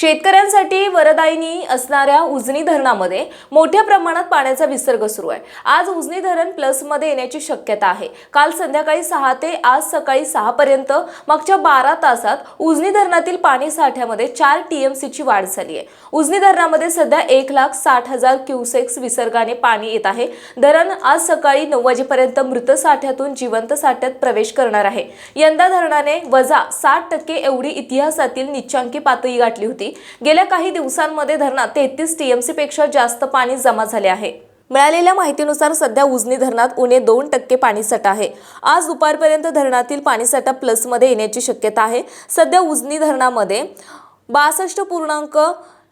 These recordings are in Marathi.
शेतकऱ्यांसाठी वरदायिनी असणाऱ्या उजनी धरणामध्ये मोठ्या प्रमाणात पाण्याचा विसर्ग सुरू आहे. आज उजनी धरण प्लसमध्ये येण्याची शक्यता आहे. काल संध्याकाळी सहा ते आज सकाळी सहा पर्यंत मागच्या बारा तासात उजनी धरणातील पाणी साठ्यामध्ये चार टीएमसीची वाढ झाली आहे. उजनी धरणामध्ये सध्या एक लाख साठ हजार क्युसेक्स विसर्गाने पाणी येत आहे. धरण आज सकाळी नऊ वाजेपर्यंत मृत साठ्यातून जिवंत साठ्यात प्रवेश करणार आहे. यंदा धरणाने वजा साठ टक्के एवढी इतिहासातील निच्चांकी पातळी गाठली होती. गेल्या काही दिवसांमध्ये धरणात तेहतीस टीएमसी पेक्षा जास्त पाणी जमा झाले आहे. मिळालेल्या माहितीनुसार सध्या उजनी धरणात उणे दोन टक्के पाणीसाठा आहे. आज दुपारपर्यंत धरणातील पाणीसाठा प्लसमध्ये येण्याची शक्यता आहे. सध्या उजनी धरणामध्ये बासष्ट पूर्णांक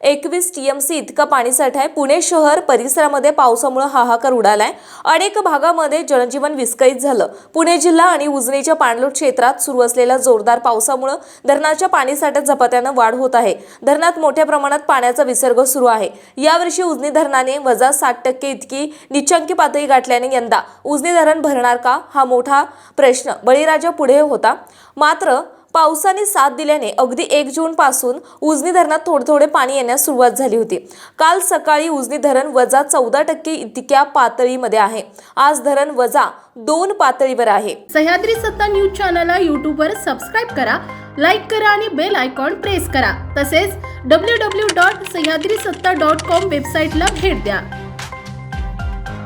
एकवीस टीएमसी इतका पाणीसाठा आहे. पुणे शहर परिसरामध्ये पावसामुळे हाहाकार उडालाय. अनेक भागामध्ये जनजीवन विस्कळीत झालं. पुणे जिल्हा आणि उजनीच्या पाणलोट क्षेत्रात सुरू असलेल्या जोरदार पावसामुळे धरणाच्या पाणीसाठ्यात झपाट्यानं वाढ होत आहे. धरणात मोठ्या प्रमाणात पाण्याचा विसर्ग सुरू आहे. यावर्षी उजनी धरणाने वजा साठ टक्के इतकी निचंकी पातळी गाठल्याने यंदा उजनी धरण भरणार का? हा मोठा प्रश्न बळीराजा पुढे होता. मात्र पावसाने साथ दिल्याने अगदी एक जून पासून उजनी धरणात थोडे थोडे पाणी येण्यास सुरुवात झाली होती. काल सकाळी उजनी धरण वजा चौदा टक्के इतक्या पातळीमध्ये आहे. आज धरण वजा दोन पातळीवर आहे. सह्याद्री सत्ता न्यूज चॅनलला यूट्यूबवर सबस्क्राईब करा लाईक करा आणि बेल आयकॉन प्रेस करा. तसेच डब्ल्यू डब्ल्यू डॉट सह्याद्री सत्ता डॉट कॉम वेबसाईटला भेट द्या.